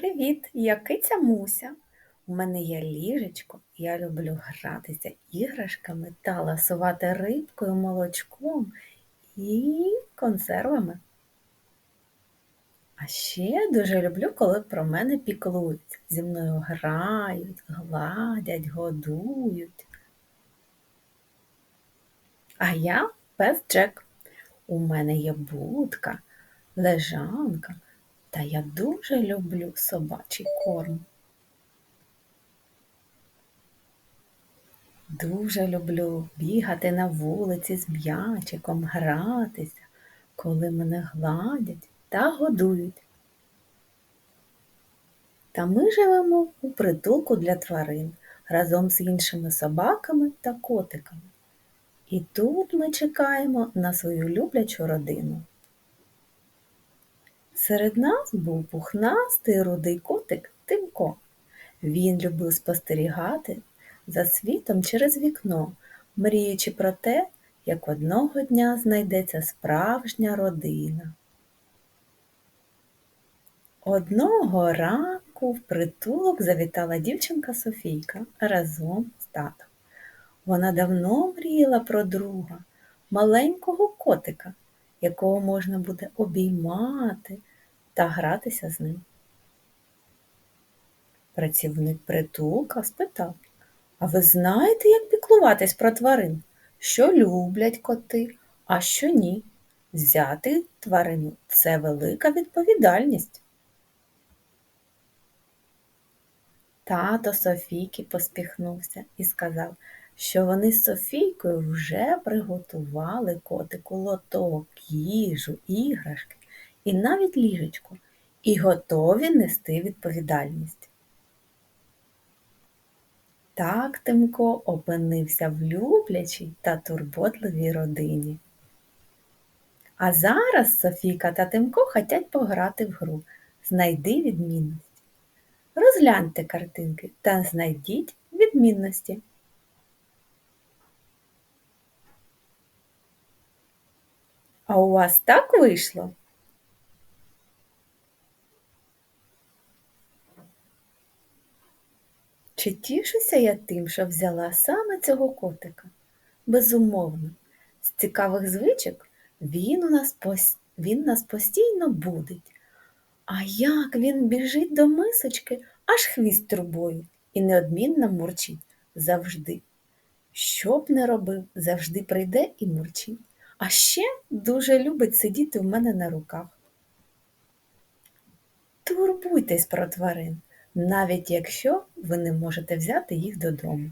Привіт, я киця Муся. У мене є ліжечко, я люблю гратися іграшками та ласувати рибкою, молочком і консервами. А ще дуже люблю, коли про мене піклуються. Зі мною грають, гладять, годують. А я пес Джек. У мене є будка, лежанка, та я дуже люблю собачий корм. Дуже люблю бігати на вулиці з м'ячиком, гратися, коли мене гладять та годують. Та ми живемо у притулку для тварин разом з іншими собаками та котиками. І тут ми чекаємо на свою люблячу родину. Серед нас був пухнастий рудий котик Тимко. Він любив спостерігати за світом через вікно, мріючи про те, як одного дня знайдеться справжня родина. Одного ранку в притулок завітала дівчинка Софійка разом з татом. Вона давно мріяла про друга, маленького котика, якого можна буде обіймати та гратися з ним. Працівник притулка спитав, а ви знаєте, як піклуватись про тварин? Що люблять коти, а що ні? Взяти тварину це велика відповідальність. Тато Софійки поспіхнувся і сказав, що вони з Софійкою вже приготували котику лоток, їжу, іграшки і навіть ліжечко, і готові нести відповідальність. Так Тимко опинився в люблячій та турботливій родині. А зараз Софійка та Тимко хотять пограти в гру Знайди відмінності. Розгляньте картинки та знайдіть відмінності. А у вас так вийшло? Чи тішуся я тим, що взяла саме цього котика? Безумовно, з цікавих звичок він у нас пос... він нас постійно будить. А як він біжить до мисочки, аж хвіст трубою і неодмінно мурчить завжди. Що б не робив, завжди прийде і мурчить. А ще дуже любить сидіти в мене на руках. Турбуйтесь про тварин, навіть якщо ви не можете взяти їх додому.